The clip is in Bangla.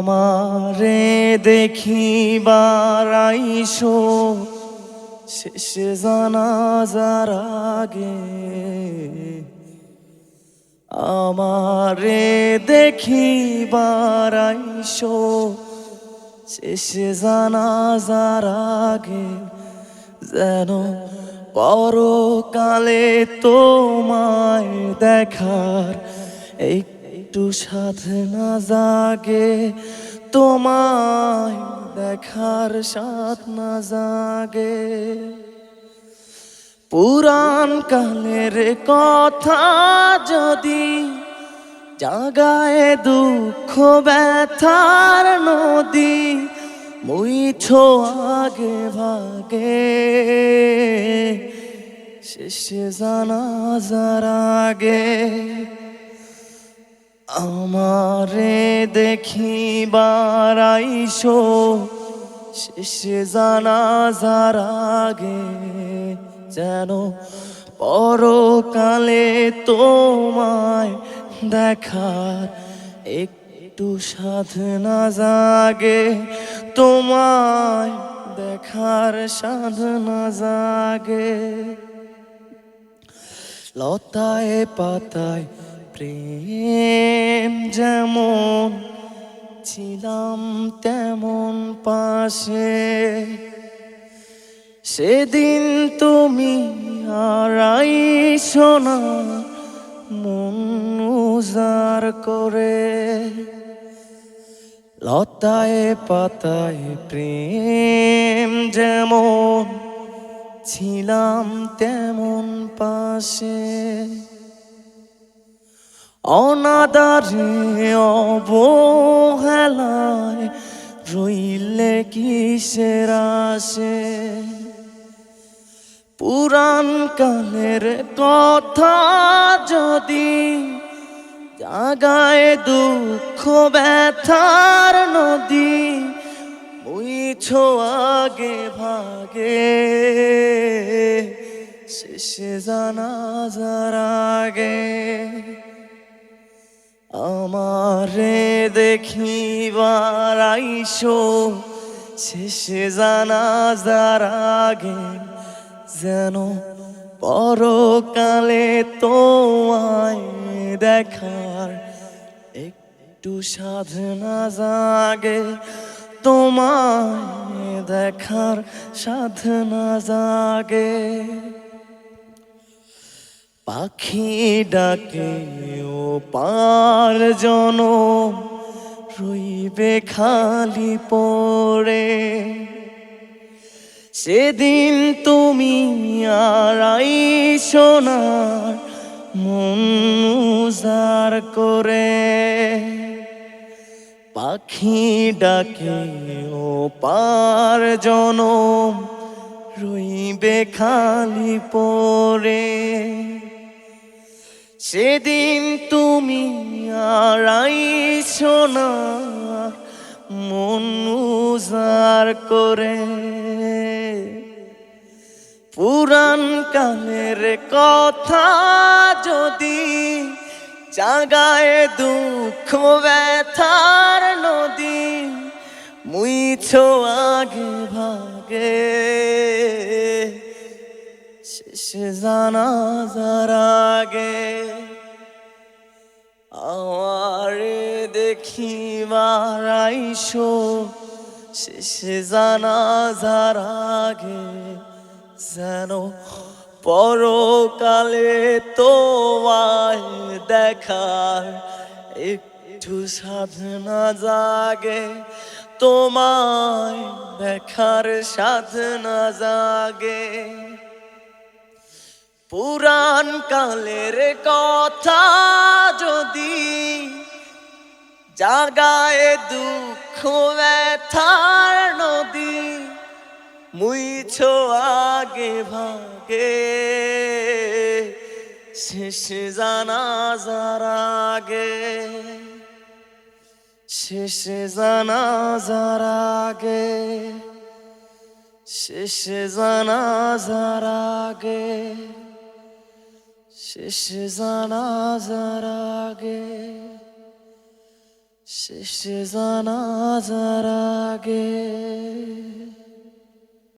আমারে দেখিবার আইসো, শেষে জানাজার আগে। আমারে দেখিবার আইসো, শেষে জানাজার আগে। যেন পরকালে তোমায় দেখার একটু সাধনা জাগে, তোমায় দেখার সাধনা জাগে। পুরাণ কালের কথা যদি জাগায় দুঃখ ব্যথার নদী, মুইছো আগে ভাগে। শেষে জানাজার আগে আমারে দেখিবার আইসো, শেষে জানাজার আগে যেন পরকালে তোমায় দেখার একটু সাধনা জাগে, তোমায় দেখার সাধনা জাগে। লতায় পাতায় প্রেম যেমন ছিলাম তেমন পাশে। সেদিন তুমি আড়াই সোনা মন উজার করে। লতায় পাতায় প্রেম যেমন ছিলাম তেমন পাশে। অনাদারে অবহেলায় রইলে কিসের আসে? পুরাণ কালের কথা যদি জাগায় দুঃখ ব্যথার নদী মুইছো আগে ভাগে। শেষে জানাজার আগে। আমারে দেখিবার আইসো, শেষে জানাজার আগে যেন পরকালে তোমায় দেখার একটু সাধনা জাগে, তোমায় দেখার সাধনা জাগে। পাখি ডাকে, ও পার জন রইবে খালি পড়ে। সেদিন তুমি আড়াই সোনার মন উজার করে। পাখি ডাকে, ও পার জনম, রইবে খালি পরে সেদিন তুমি আড়াই সোনা মন উজার করে। পুরাণ কালের কথা যদি জাগায় দুঃখ ব্যথার নদী, মুইছো আগে ভাগে। জানাজার আগে আমারে দেখিবার আইসো শেষে জানাজার আগে যেন পরকালে তোমায় দেখার একটু সাধনা জাগে, তোমায় দেখার সাধনা জাগে। পুরাণ কালের কথা যদি জাগায় দুঃখ ব্যথার নদী, মুইছো আগে ভাগে। শেষ জানাজার আগে, শেষ জানাজার আগে, শেষ জানাজার আগে। শেষ জানাজার আগে শেষ জানাজার আগে